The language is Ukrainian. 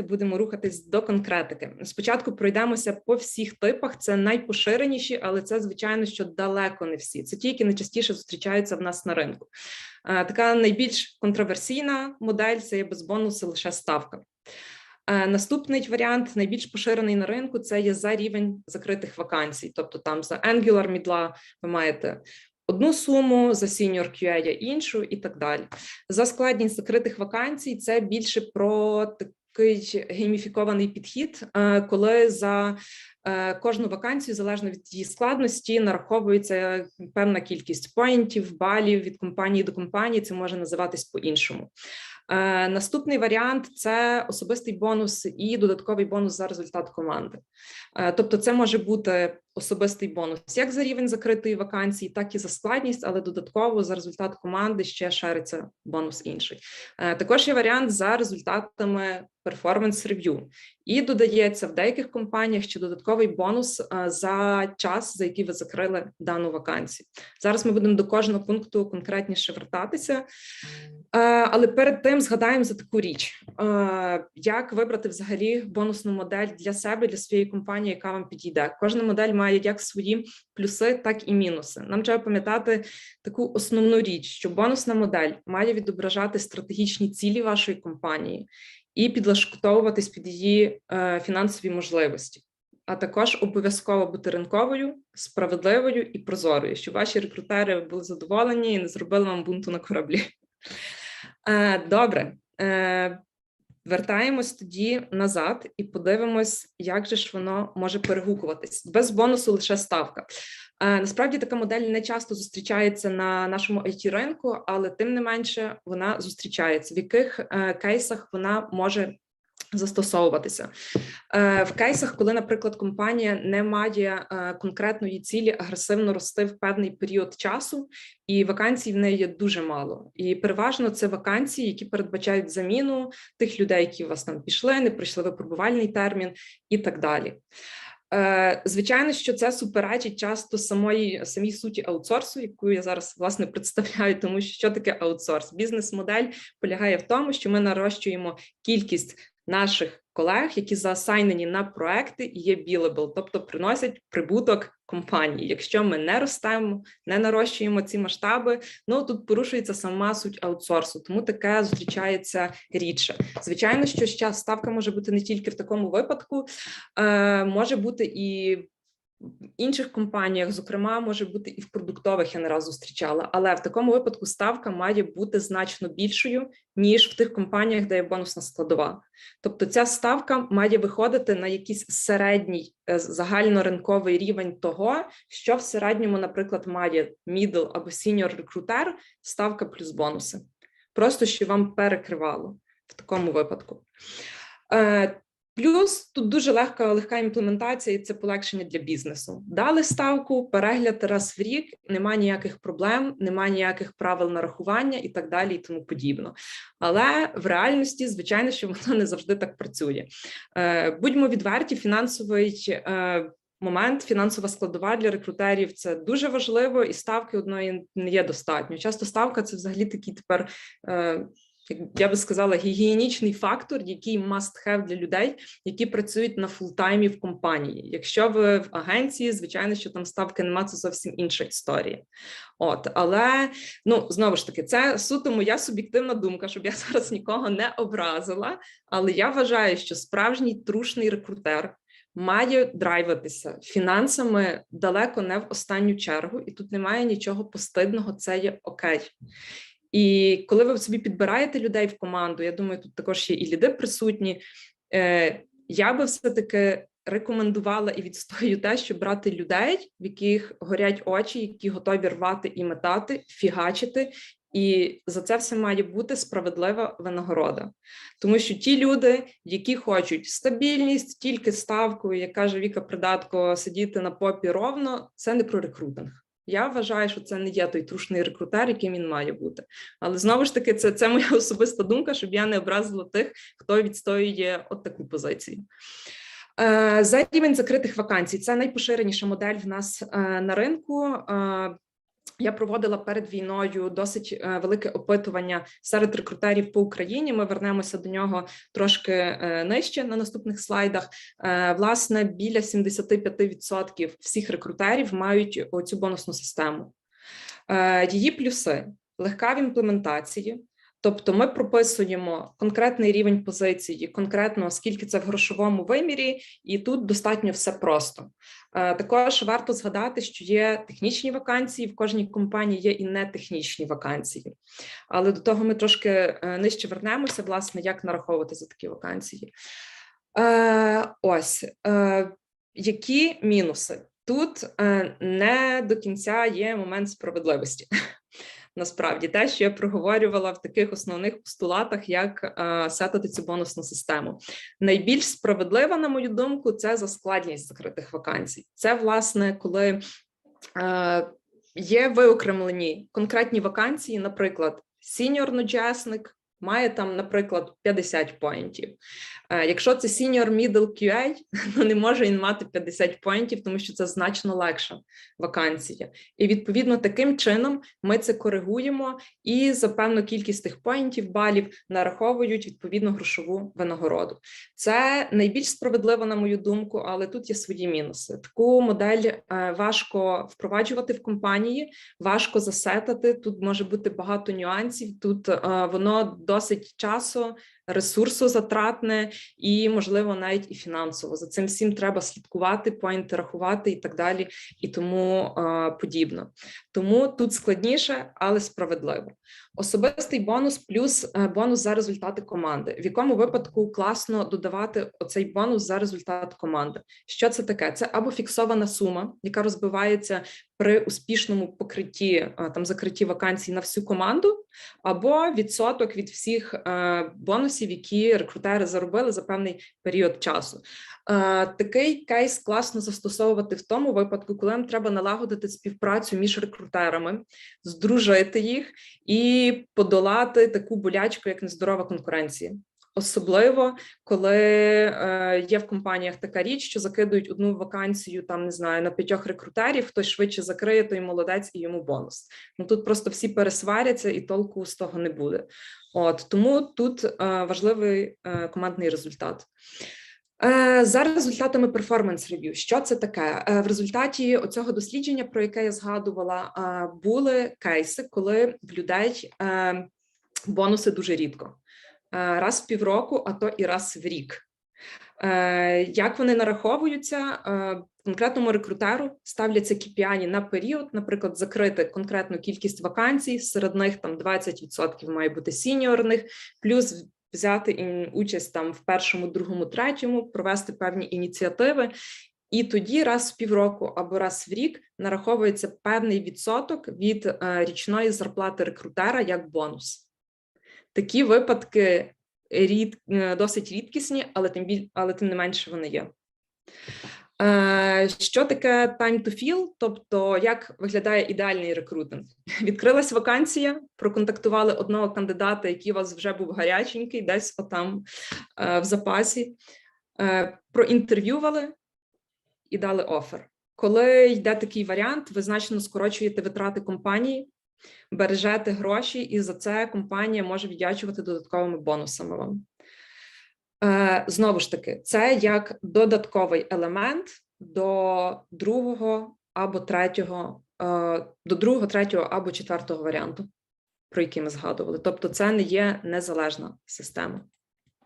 будемо рухатись до конкретики. Спочатку пройдемося по всіх типах. Це найпоширеніші, але це звичайно, що далеко не всі. Це ті, які найчастіше зустрічаються в нас на ринку. Е, Така найбільш контроверсійна модель це є без бонусу лише ставка. Е, Наступний варіант, найбільш поширений на ринку, це є за рівень закритих вакансій. Тобто, там за Angular мідла ви маєте одну суму, за Senior QA іншу і так далі. За складність закритих вакансій це більше про такий гейміфікований підхід, е, коли за е, кожну вакансію, залежно від її складності, нараховується певна кількість поінтів, балів від компанії до компанії. Це може називатись по-іншому. Е, Наступний варіант це особистий бонус і додатковий бонус за результат команди. Тобто, це може бути особистий бонус як за рівень закритої вакансії, так і за складність, але додатково за результат команди ще шариться бонус інший. Е, Також є варіант за результатами перформанс рев'ю, і додається в деяких компаніях ще додатковий бонус е, за час, за який ви закрили дану вакансію. Зараз ми будемо до кожного пункту конкретніше вертатися. Е, Але перед тим згадаємо за таку річ: як вибрати взагалі бонусну модель для себе, для своєї компанії, яка вам підійде. Кожна модель має як свої плюси, так і мінуси. Нам треба пам'ятати таку основну річ, що бонусна модель має відображати стратегічні цілі вашої компанії і підлаштовуватись під її е, фінансові можливості. А також обов'язково бути ринковою, справедливою і прозорою, щоб ваші рекрутери були задоволені і не зробили вам бунту на кораблі. Е, Добре, Е, вертаємось тоді назад і подивимось, як же ж воно може перегукуватись. Без бонусу лише ставка. Е, Насправді така модель не часто зустрічається на нашому it ринку, але тим не менше вона зустрічається. В яких е, кейсах вона може застосовуватися Е, в кейсах, коли, наприклад, компанія не має е, конкретної цілі агресивно рости в певний період часу, і вакансій в неї є дуже мало. І переважно це вакансії, які передбачають заміну тих людей, які у вас там пішли, не пройшли випробувальний термін і так далі. Е, Звичайно, що це суперечить часто самої самій суті аутсорсу, яку я зараз власне представляю, тому що що таке аутсорс? Бізнес-модель полягає в тому, що ми нарощуємо кількість наших колег, які заасайнені на проекти і є білебл, тобто приносять прибуток компанії. Якщо ми не ростемо, не нарощуємо ці масштаби, ну тут порушується сама суть аутсорсу, тому таке зустрічається рідше. Звичайно, що ще ставка може бути не тільки в такому випадку, е, може бути і інших компаніях, зокрема, може бути і в продуктових я не раз зустрічала, але в такому випадку ставка має бути значно більшою ніж в тих компаніях, де є бонусна складова. Тобто, ця ставка має виходити на якийсь середній е, загальноринковий рівень того, що в середньому, наприклад, має middle або senior рекрутер, ставка плюс бонуси. Просто що вам перекривало в такому випадку. Е, Плюс тут дуже легка легка імплементація, і це полегшення для бізнесу. Дали ставку, перегляд раз в рік, немає ніяких проблем, немає ніяких правил нарахування і так далі, і тому подібно. Але в реальності, звичайно, що воно не завжди так працює. Е, Будьмо відверті, фінансовий е, момент, фінансова складова для рекрутерів це дуже важливо, і ставки одної не є достатньо. Часто ставка це взагалі такий тепер. Я би сказала, гігієнічний фактор, який must have для людей, які працюють на фултаймі в компанії. Якщо ви в агенції, звичайно, що там ставки немає, це зовсім інша історія. От, але ну знову ж таки, це суто моя суб'єктивна думка, щоб я зараз нікого не образила. Але я вважаю, що справжній трушний рекрутер. Має драйватися фінансами далеко не в останню чергу, і тут немає нічого постидного, це є окей. І коли ви собі підбираєте людей в команду, я думаю, тут також є і ліди присутні. Е, Я би все-таки рекомендувала і відстоюю те, щоб брати людей, в яких горять очі, які готові рвати і метати, фігачити. І за це все має бути справедлива винагорода, тому що ті люди, які хочуть стабільність, тільки ставкою, як каже Віка Придатко, сидіти на попі ровно, це не про рекрутинг. Я вважаю, що це не є той трушний рекрутер, яким він має бути. Але знову ж таки, це це моя особиста думка, щоб я не образила тих, хто відстоює от таку позицію. Е, За рівень закритих вакансій це найпоширеніша модель в нас е, на ринку. Я проводила перед війною досить е, велике опитування серед рекрутерів по Україні. Ми вернемося до нього трошки е, нижче на наступних слайдах. Е, Власне, біля 75% всіх рекрутерів мають оцю бонусну систему. Її плюси легка в імплементації. Тобто ми прописуємо конкретний рівень позиції, конкретно скільки це в грошовому вимірі, і тут достатньо все просто. Е, Також варто згадати, що є технічні вакансії, в кожній компанії є і нетехнічні вакансії. Але до того ми трошки е, нижче вернемося, власне, як нараховувати за такі вакансії. Е, Ось які мінуси? Тут не до кінця є момент справедливості. Насправді, те, що я проговорювала в таких основних постулатах, як е, сетити цю бонусну систему. Найбільш справедлива, на мою думку, це за складність закритих вакансій. Це власне, коли е, є виокремлені конкретні вакансії, наприклад, сіньор-ночасник має там, наприклад, 50 поінтів. Е, Якщо це senior middle QA, то не може він мати 50 поінтів, тому що це значно легша вакансія. І відповідно таким чином ми це коригуємо і за певну кількість тих поінтів, балів нараховують відповідно грошову винагороду. Це найбільш справедливо, на мою думку, але тут є свої мінуси. Таку модель е, важко впроваджувати в компанії, важко засетати. Тут може бути багато нюансів. Тут е, воно досить часу, ресурсу затратне і, можливо, навіть і фінансово. За цим всім треба слідкувати, поінти рахувати і так далі, і тому е, подібно. Тому тут складніше, але справедливо. Особистий бонус плюс е, бонус за результати команди. В якому випадку класно додавати оцей бонус за результат команди? Що це таке? Це або фіксована сума, яка розбивається при успішному покритті е, там закритті вакансій на всю команду, або відсоток від всіх е, бонусів, які рекрутери заробили за певний період часу. Е, Такий кейс класно застосовувати в тому випадку, коли нам треба налагодити співпрацю між рекрутерами, здружити їх і подолати таку болячку, як нездорова конкуренція. Особливо коли е, є в компаніях така річ, що закидують одну вакансію, там не знаю, на п'ятьох рекрутерів, хтось швидше закриє, той молодець і йому бонус. Ну тут просто всі пересваряться, і толку з того не буде. От тому тут е, важливий е, командний результат. Е, За результатами перформанс рев'ю, що це таке? Е, В результаті оцього дослідження, про яке я згадувала, е, були кейси, коли в людей бонуси дуже рідко, раз в півроку, а то і раз в рік. Е, Як вони нараховуються? Е, Конкретному рекрутеру ставляться KPI на період, наприклад, закрити конкретну кількість вакансій, серед них там 20% має бути сіньорних, плюс взяти участь там в першому, другому, третьому, провести певні ініціативи. І тоді раз в півроку або раз в рік нараховується певний відсоток від е, річної зарплати рекрутера як бонус. Такі випадки рід, е, досить рідкісні, але тим біль, але тим не менше вони є. Е, Що таке time to fill? Тобто, як виглядає ідеальний рекрутинг? Відкрилась вакансія, проконтактували одного кандидата, який у вас вже був гаряченький, десь отам е, в запасі, проінтерв'ювали і дали офер. Коли йде такий варіант, ви значно скорочуєте витрати компанії, бережете гроші, і за це компанія може віддячувати додатковими бонусами вам. Е, Знову ж таки, це як додатковий елемент до другого або третього, е, до другого, третього або четвертого варіанту, про який ми згадували. Тобто, це не є незалежна система.